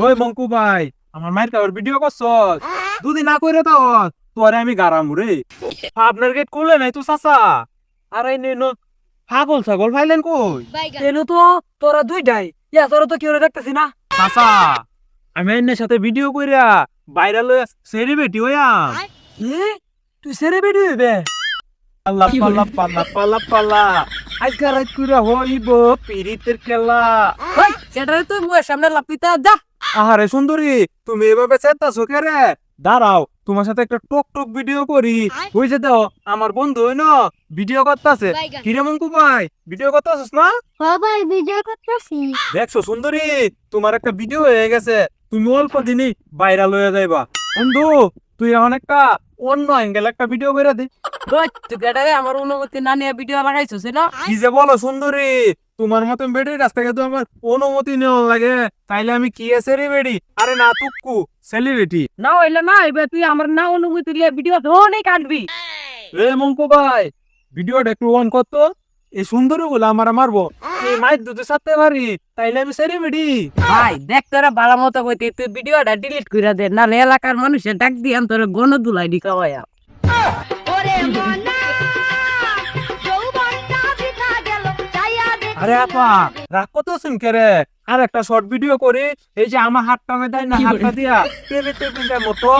ওই মঙ্কু ভাই আমার মায়ের কাবার ভিডিও করছ দুদিন না কইরে তো তোরে আমি গারাম রে। আপনার গেট খুলে নাই তো চাচা। আর এই নে পাগল ছাগল ফাইলেন কই? এনো তো তোরা দুইটাই। ইয়া তোরা তো কেউ দেখতেছি না। চাচা আমি এনের সাথে ভিডিও কইরা ভাইরাল হয়ে সেলিব্রিটি হইয়া। এ তুই বেডি হইবে? পাল্লা পাল্লা পাল্লা পাল্লা পাল্লা। আজকে রাত কইরা হইব পিরিতের খেলা। ওই সেটারে তুই মুয়ের সামনে লাপিতা যা। আহারে সুন্দরী তুমি এভাবে চেতাছো কে রে দাঁড়াও তোমার সাথে একটা টক টক ভিডিও করি বুঝে দাও আমার বন্ধু হই না ভিডিও করতেছে কিরে মঙ্কু ভাই ভিডিও করতেছিস না? সবাই ভিডিও করতেছি। দেখছ সুন্দরী তোমার একটা ভিডিও হয়ে গেছে। তুমি অল্প দিনই ভাইরাল হয়ে যাইবা। বন্ধু তুই এখন একটা অন্য অ্যাঙ্গেল একটা ভিডিও করে দে। তুই কেটারে আমার অনুমতি না নিয়ে ভিডিও লাগাইছিস না কি যে বলো সুন্দরী তোমার মতন থেকে তো আমার অনুমতি নেওয়া লাগে। তাইলে আমি কি আছে রে বেডি আরে না তুক্কু সেলিব্রিটি না হইলে না হইবে তুই আমার না অনুমতি নিয়ে ভিডিও ধরেই কাটবি। এ মঙ্কু ভাই ভিডিওটা একটু অন করতো এই সুন্দরী গুলো আমার মারবো। এই মাইর দুধে সাথে পারি তাইলে আমি সেলিব্রিটি ভাই দেখ তোরা ভালো মতো কইতে তুই ভিডিওটা ডিলিট কইরা দে না এলাকার মানুষের ডাক দিয়ে তোর গণ দুলাই দি খাওয়াইয়া আরে আপা রাগ করতেছেন কে রে? আর একটা শর্ট ভিডিও করি এই যে আমার হাত টাঙে না হাতটা দিয়া টেপে মতো।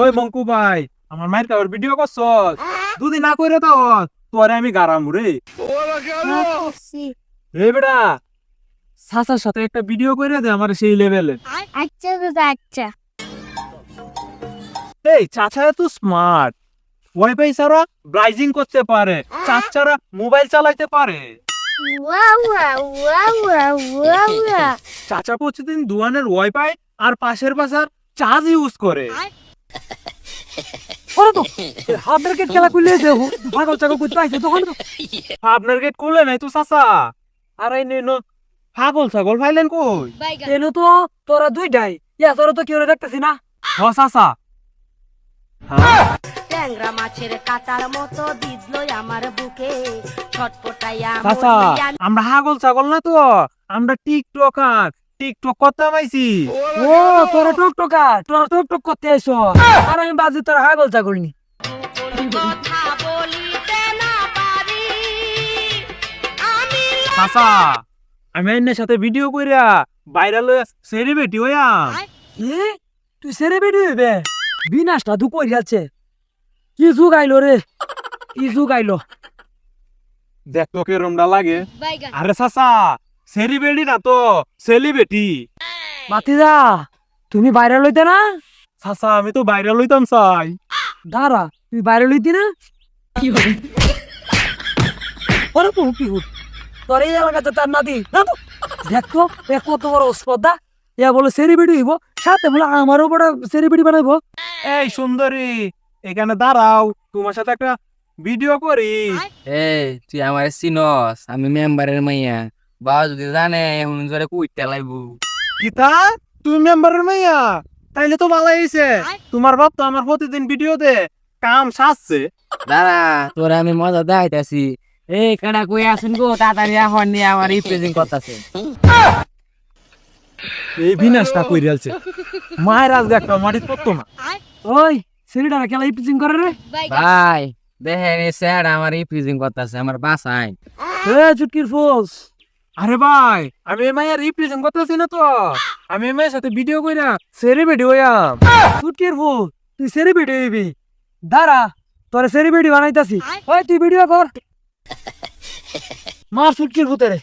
ওই মঙ্কু ভাই আমার মায়ের ভিডিও করছ দুদিন না করে তো তোরে আমি গারাম রে। রে বেটা সাসার সাথে একটা ভিডিও করে দে আমার সেই লেভেলে আচ্ছা দাদা আচ্ছা। এই চাচা তো স্মার্ট ওয়াইফাই ছাড়া ব্রাইজিং করতে পারে। চাচারা মোবাইল চালাইতে পারে। চাচা প্রতিদিন দুয়ানের ওয়াইফাই আর পাশের বাসার চার্জ ইউজ করে। হাতের ক্রিকেট খেলা খুলেছে পাগল চাগল করতে আইছে তখন তো। আপনার গেট নাই তো চাচা। আর এই পাগল ছাগল ফাইলেন কই? এনো তো তোরা দুইটাই। ইয়া তোরা তো কেউ দেখতেছি না। হ চাচা। হ্যাঁ। ট্যাংরা মাছের কাটার মতো বিজলো আমার বুকে। ছটপটাইয়া চাচা আমরা হাগল ছাগল না তো? আমরা টিকটকার। টিকটক করতে পাইছি ও তোরা টক টকা তোরা টক টক করতে আইছো। আর আমি বাজি তোরা হাগল চাগল নি। কথা বলিতে না পারি। আমি চাচা আমি এনের সাথে ভিডিও কইরা ভাইরাল হয়ে সেলিব্রিটি হইয়া তুই সেরে বেডি হইবে? বিনাশটা দু কই যাচ্ছে? কি যুগ আইলো রে? কি যুগ আইলো? দেখ তো কেরমটা লাগে। আরে চাচা সেলিব্রিটি না তো সেলিব্রিটি। মাতিদা তুমি বাইরে লইতে না? চাচা আমি তো ভাইরাল হইতাম চাই। দাঁড়া তুই বাইরে লইতি না? কি হবে? ওরে তো কি তোর এই এলাকাতে তার নাতি না তো? দেখ তো এ কত বড় স্পর্ধা ইয়া বলে সেলিব্রিটি হইব সাথে বলে আমারও বড় সেলিব্রিটি বানাইবো। এই সুন্দরী এখানে দাঁড়াও তোমার সাথে একটা ভিডিও করি। এই তুই আমার চিনস আমি মেম্বারের মাইয়া। বাবা যদি জানে এখন জোরে কুইতে লাইবো কিতা তুমি মেম্বারের মাইয়া? তাইলে তো ভালো হয়েছে তোমার বাপ তো আমার প্রতিদিন ভিডিও দে কাম সাজছে দাদা তোরে আমি মজা দেখাইতাছি। এই কেডা কই আসুন গো? তাড়াতাড়ি এখন নিয়ে আমার রিপ্রেজেন্ট করতেছে। এই বিনাশটা কই রেলছে মায়ের আজকে একটা মাটি পড়তো না ওই সেলিডারা খেলা ইপিচিং করে রে? ভাই দেখেন এই স্যার আমার রিপ্রেজেন্ট করতেছে আমার বাসায়। এ চুটকির ফোস। আরে ভাই আমি এই মায়ের রিপ্রেজেন্ট করতেছি না তো। আমি এই মায়ের সাথে ভিডিও কইরা সেলিব্রিটি হইয়াম। চুটকির ফোস তুই সেলিব্রিটি হইবি। দাঁড়া তোরে সেলিব্রিটি বানাইতাছি। ওই তুই ভিডিও কর। মার চুটকির ভূতেরে।